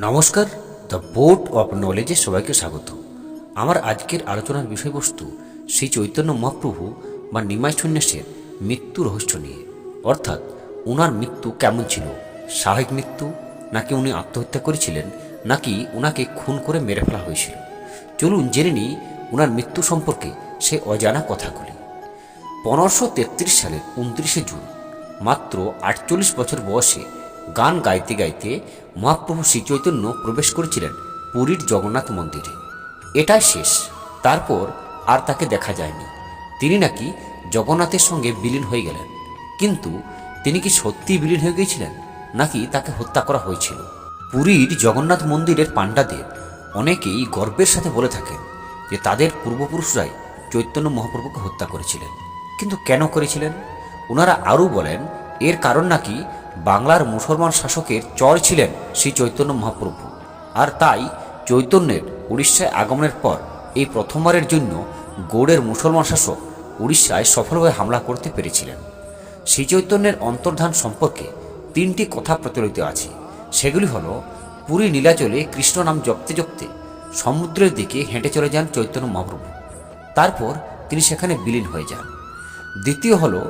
নমস্কার the board of নলেজে সবাইকে স্বাগত। আমার আজকের আলোচনার বিষয়বস্তু শ্রী চৈতন্য মহাপ্রভু বা নিমাই সন্ন্যাসের মৃত্যু রহস্য নিয়ে। অর্থাৎ ওনার মৃত্যু কেমন ছিল? স্বাভাবিক মৃত্যু? নাকি উনি আত্মহত্যা করেছিলেন? নাকি ওনাকে খুন করে মেরে ফেলা হয়েছিল? চলুন জেনে নিই ওনার মৃত্যু সম্পর্কে সে অজানা কথাগুলি। পনেরোশো তেত্রিশ সালের উনত্রিশে জুন, মাত্র আটচল্লিশ বছর বয়সে গান গাইতে গাইতে মহাপ্রভু শ্রীচৈতন্য প্রবেশ করেছিলেন পুরীর জগন্নাথ মন্দিরে। এটাই শেষ। তারপর আর তাকে দেখা যায়নি। তিনি নাকি জগন্নাথের সঙ্গে বিলীন হয়ে গেলেন। কিন্তু তিনি কি সত্যিই বিলীন হয়ে গিয়েছিলেন? নাকি তাকে হত্যা করা হয়েছিল? পুরীর জগন্নাথ মন্দিরের পাণ্ডাদের অনেকেই গর্বের সাথে বলে থাকেন যে তাদের পূর্বপুরুষরাই চৈতন্য মহাপ্রভুকে হত্যা করেছিলেন। কিন্তু কেন করেছিলেন? ওনারা আরও বলেন, এর কারণ নাকি বাংলার মুসলমান শাসকের চর ছিলেন শ্রী চৈতন্য মহাপ্রভু। আর তাই চৈতন্যের উড়িষ্যায় আগমনের পর এই প্রথমবারের জন্য গৌড়ের মুসলমান শাসক উড়িষ্যায় সফলভাবে হামলা করতে পেরেছিলেন। শ্রী চৈতন্যের অন্তর্ধান সম্পর্কে তিনটি কথা প্রচলিত আছে। সেগুলি হল, পুরী নীলাচলে কৃষ্ণ নাম জপতে জপতে সমুদ্রের দিকে হেঁটে চলে যান চৈতন্য মহাপ্রভু। তারপর তিনি সেখানে বিলীন হয়ে যান। দ্বিতীয় হল,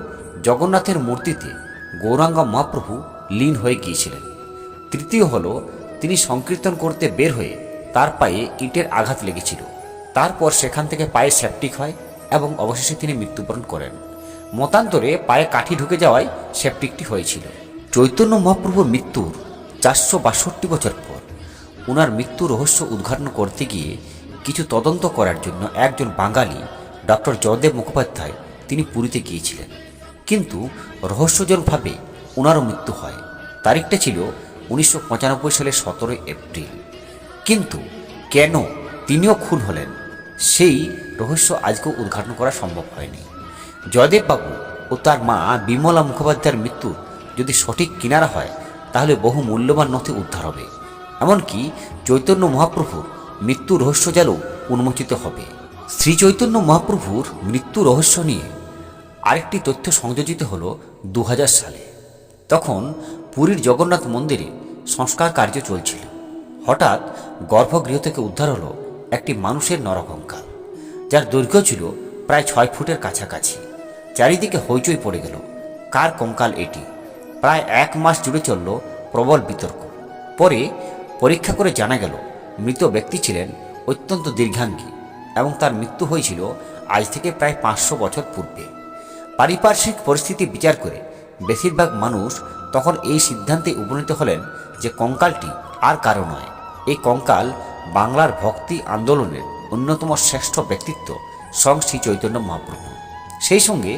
জগন্নাথের মূর্তিতে গৌরাঙ্গ মহাপ্রভু লীন হয়ে গিয়েছিলেন। তৃতীয় হল, তিনি সংকীর্তন করতে বের হয়ে তার পায়ে ইটের আঘাত লেগেছিল। তারপর সেখান থেকে পায়ে সেপটিক হয় এবং অবশেষে তিনি মৃত্যুবরণ করেন। মতান্তরে পায়ে কাঠি ঢুকে যাওয়ায় সেপটিকটি হয়েছিল। চৈতন্য মহাপ্রভুর মৃত্যুর চারশো বাষট্টি বছর পর ওনার মৃত্যু রহস্য উদ্ঘাটন করতে গিয়ে কিছু তদন্ত করার জন্য একজন বাঙালি, ডক্টর জয়দেব মুখোপাধ্যায়, তিনি পুরীতে গিয়েছিলেন। কিন্তু রহস্যজনকভাবে ওনারও মৃত্যু হয়। তারিখটা ছিল উনিশশো পঁচানব্বই সালের সতেরোই এপ্রিল। কিন্তু কেন তিনিও খুন হলেন? সেই রহস্য আজকেও উদ্ঘাটন করা সম্ভব হয়নি। জয়দেববাবু ও তার মা বিমলা মুখোপাধ্যায়ের মৃত্যু যদি সঠিক কিনারা হয়, তাহলে বহু মূল্যবান নথি উদ্ধার হবে। এমনকি চৈতন্য মহাপ্রভুর মৃত্যু রহস্য জালও উন্মোচিত হবে। শ্রী চৈতন্য মহাপ্রভুর মৃত্যু রহস্য নিয়ে আরেকটি তথ্য সংযোজিত হল দু হাজার সালে। তখন পুরীর জগন্নাথ মন্দিরে সংস্কার কার্য চলছিল। হঠাৎ গর্ভগৃহ থেকে উদ্ধার হলো একটি মানুষের নরকঙ্কাল, যার দৈর্ঘ্য ছিল প্রায় ছয় ফুটের কাছাকাছি। চারিদিকে হইচই পড়ে গেল। কার কঙ্কাল এটি? প্রায় এক মাস জুড়ে চলল প্রবল বিতর্ক। পরে পরীক্ষা করে জানা গেল, মৃত ব্যক্তি ছিলেন অত্যন্ত দীর্ঘাঙ্গী এবং তার মৃত্যু হয়েছিল আজ থেকে প্রায় পাঁচশো বছর পূর্বে। পারিপার্শ্বিক পরিস্থিতি বিচার করে বেশিরভাগ মানুষ তখন এই সিদ্ধান্তে উপনীত হলেন যে কঙ্কালটি আর কারও নয়। এই কঙ্কাল বাংলার ভক্তি আন্দোলনের অন্যতম শ্রেষ্ঠ ব্যক্তিত্ব স্বয়ং শ্রী চৈতন্য মহাপ্রভু। সেই সঙ্গে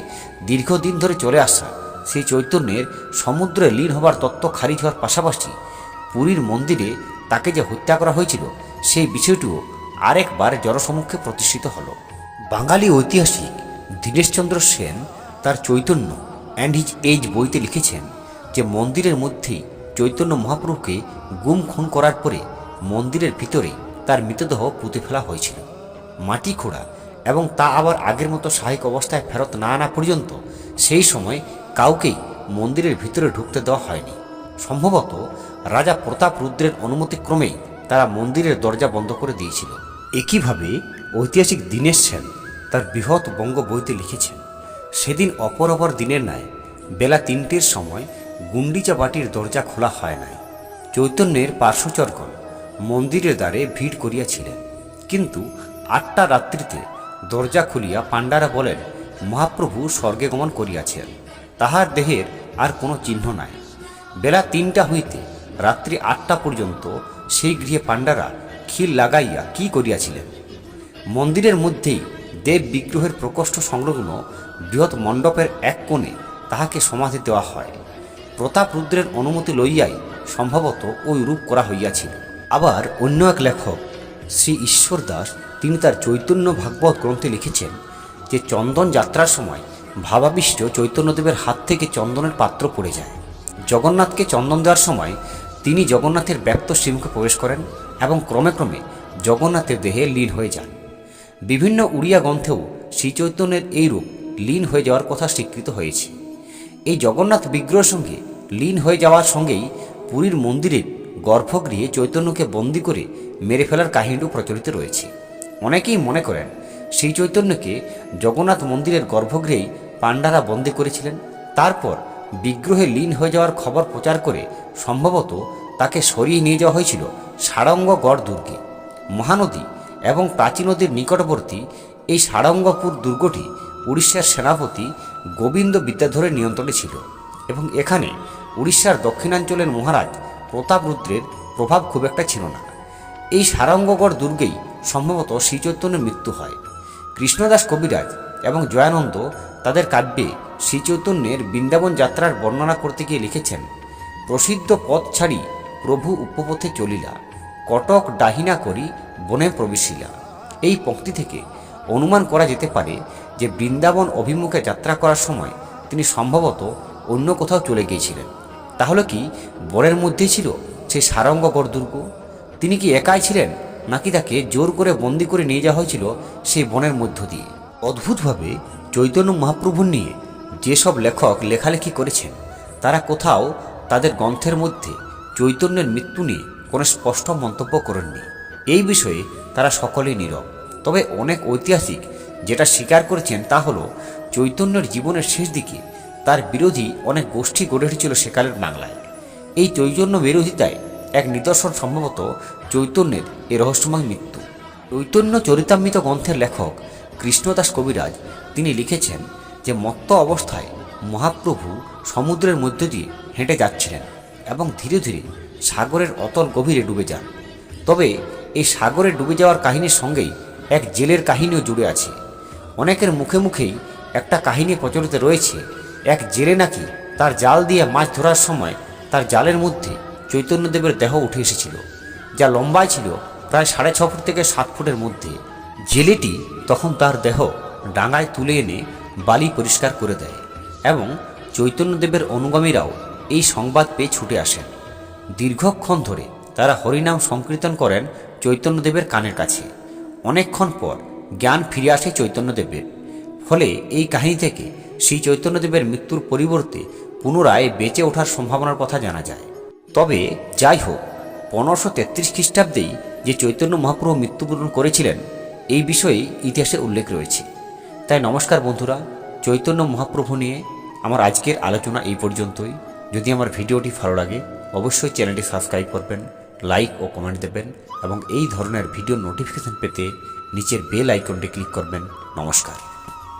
দীর্ঘদিন ধরে চলে আসা শ্রী চৈতন্যের সমুদ্রে লীন হবার তত্ত্ব খারিজ হওয়ার পাশাপাশি পুরীর মন্দিরে তাকে যে হত্যা করা হয়েছিল, সেই বিষয়টিও আরেকবার জনসমক্ষে প্রতিষ্ঠিত হলো। বাঙালি ঐতিহাসিক দীনেশচন্দ্র সেন তার চৈতন্য অ্যান্ড হিজ এজ বইতে লিখেছেন যে মন্দিরের মধ্যেই চৈতন্য মহাপ্রভুকে গুম খুন করার পরে মন্দিরের ভিতরে তার মৃতদেহ পুঁতে ফেলা হয়েছিল। মাটি খোঁড়া এবং তা আবার আগের মতো স্বাভাবিক অবস্থায় ফেরত না আনা পর্যন্ত সেই সময় কাউকেই মন্দিরের ভিতরে ঢুকতে দেওয়া হয়নি। সম্ভবত রাজা প্রতাপ রুদ্রের অনুমতিক্রমেই তারা মন্দিরের দরজা বন্ধ করে দিয়েছিল। একইভাবে ঐতিহাসিক দীনেশ সেন তার বৃহৎ বঙ্গ বইতে লিখেছেন সেদিন অপর অপর দিনের ন্যায়, বেলা তিনটের সময় গুন্ডিচা বাটির দরজা খোলা হয় নাই। চৈতন্যের পার্শ্বচরগণ মন্দিরের দ্বারে ভিড় করিয়াছিলেন। কিন্তু আটটা রাত্রিতে দরজা খুলিয়া পাণ্ডারা বলেন, মহাপ্রভু স্বর্গে গমন করিয়াছেন। তাহার দেহের আর কোনো চিহ্ন নাই। বেলা তিনটা হইতে রাত্রি আটটা পর্যন্ত সেই গৃহে পাণ্ডারা খিল লাগাইয়া কি করিয়াছিলেন? মন্দিরের মধ্যেই দেব বিগ্রহের প্রকোষ্ঠ সংলগ্ন বৃহৎ মণ্ডপের এক কোণে তাহাকে সমাধি দেওয়া হয়। প্রতাপ রুদ্রের অনুমতি লইয়াই সম্ভবত ওই রূপ করা হইয়াছিল। আবার অন্য এক লেখক, শ্রী ঈশ্বর দাস তিনি তার চৈতন্য ভাগবত গ্রন্থে লিখেছেন যে চন্দন যাত্রার সময় ভাবাবিষ্ট চৈতন্যদেবের হাত থেকে চন্দনের পাত্র পড়ে যায়। জগন্নাথকে চন্দন দেওয়ার সময় তিনি জগন্নাথের ব্যক্ত শ্রীমুখে প্রবেশ করেন এবং ক্রমে ক্রমে জগন্নাথের দেহে লীন হয়ে যান। বিভিন্ন উড়িয়া গ্রন্থেও শ্রীচৈতন্যের এই রূপ লীন হয়ে যাওয়ার কথা স্বীকৃত হয়েছে। এই জগন্নাথ বিগ্রহের সঙ্গে লীন হয়ে যাওয়ার সঙ্গেই পুরীর মন্দিরের গর্ভগৃহে চৈতন্যকে বন্দি করে মেরে ফেলার কাহিনীও প্রচলিত রয়েছে। অনেকেই মনে করেন শ্রী চৈতন্যকে জগন্নাথ মন্দিরের গর্ভগৃহেই পাণ্ডারা বন্দি করেছিলেন। তারপর বিগ্রহে লীন হয়ে যাওয়ার খবর প্রচার করে সম্ভবত তাকে সরিয়ে নিয়ে যাওয়া হয়েছিল সারঙ্গগড় দুর্গে। মহানদী এবং প্রাচী নদীর নিকটবর্তী এই সারঙ্গপুর দুর্গটি উড়িষ্যার সেনাপতি গোবিন্দ বিদ্যাধরের নিয়ন্ত্রণে ছিল এবং এখানে উড়িষ্যার দক্ষিণাঞ্চলের মহারাজ প্রতাপ রুদ্রের প্রভাব খুব একটা ছিল না। এই সারঙ্গগড় দুর্গেই সম্ভবত শ্রীচৈতন্যের মৃত্যু হয়। কৃষ্ণদাস কবিরাজ এবং জয়ানন্দ তাদের কাব্যে শ্রীচৈতন্যের বৃন্দাবন যাত্রার বর্ণনা করতে গিয়ে লিখেছেন, প্রসিদ্ধ পথ ছাড়ি প্রভু উপপথে চলিলা, কটক ডাহিনা করি বনে প্রবেশিলা। এই পংক্তি থেকে অনুমান করা যেতে পারে যে বৃন্দাবন অভিমুখে যাত্রা করার সময় তিনি সম্ভবত অন্য কোথাও চলে গিয়েছিলেন। তাহলে কি বনের মধ্যেই ছিল সেই সারঙ্গগড় দুর্গ? তিনি কি একাই ছিলেন, নাকি তাকে জোর করে বন্দি করে নিয়ে যাওয়া হয়েছিল সেই বনের মধ্য দিয়ে? অদ্ভুতভাবে চৈতন্য মহাপ্রভু নিয়ে যেসব লেখক লেখালেখি করেছেন, তারা কোথাও তাদের গ্রন্থের মধ্যে চৈতন্যের মৃত্যু নিয়ে কোনো স্পষ্ট মন্তব্য করেননি। এই বিষয়ে তারা সকলেই নীরব। তবে অনেক ঐতিহাসিক যেটা স্বীকার করেছেন তা হলো, চৈতন্যের জীবনের শেষ দিকে তার বিরোধী অনেক গোষ্ঠী গড়ে উঠেছিল সেকালের বাংলায়। এই চৈতন্য বিরোধিতায় এক নিদর্শন সম্ভবত চৈতন্যের এ রহস্যময় মৃত্যু। চৈতন্য চরিতামৃত গ্রন্থের লেখক কৃষ্ণদাস কবিরাজ, তিনি লিখেছেন যে মত্ত অবস্থায় মহাপ্রভু সমুদ্রের মধ্য দিয়ে হেঁটে যাচ্ছিলেন এবং ধীরে ধীরে সাগরের অতল গভীরে ডুবে যান। তবে এই সাগরে ডুবে যাওয়ার কাহিনীর সঙ্গেই এক জেলের কাহিনীও জুড়ে আছে। অনেকের মুখে মুখেই একটা কাহিনী প্রচলিত রয়েছে। এক জেলে নাকি তার জাল দিয়ে মাছ ধরার সময় তার জালের মধ্যে চৈতন্যদেবের দেহ উঠে এসেছিল, যা লম্বায় ছিল প্রায় সাড়ে ছ ফুট থেকে সাত ফুটের মধ্যে। জেলেটি তখন তার দেহ ডাঙায় তুলে এনে বালি পরিষ্কার করে দেয় এবং চৈতন্যদেবের অনুগামীরাও এই সংবাদ পেয়ে ছুটে আসেন। দীর্ঘক্ষণ ধরে তারা হরিনাম সংকীর্তন করেন চৈতন্যদেবের কানের কাছে। অনেকক্ষণ পর জ্ঞান ফিরে আসে চৈতন্যদেবের। ফলে এই কাহিনী থেকে শ্রী চৈতন্যদেবের মৃত্যুর পরিবর্তে পুনরায় বেঁচে ওঠার সম্ভাবনার কথা জানা যায়। তবে যাই হোক, পনেরোশো তেত্রিশ খ্রিস্টাব্দেই যে চৈতন্য মহাপ্রভু মৃত্যুবরণ করেছিলেন, এই বিষয়ে ইতিহাসে উল্লেখ রয়েছে। তাই নমস্কার বন্ধুরা, চৈতন্য মহাপ্রভু নিয়ে আমার আজকের আলোচনা এই পর্যন্তই। যদি আমার ভিডিওটি ভালো লাগে, অবশ্যই চ্যানেলটি সাবস্ক্রাইব করবেন, লাইক ও কমেন্ট দেবেন এবং এই ধরনের ভিডিও নোটিফিকেশন পেতে নিচের বেল আইকনটি ক্লিক করবেন। নমস্কার।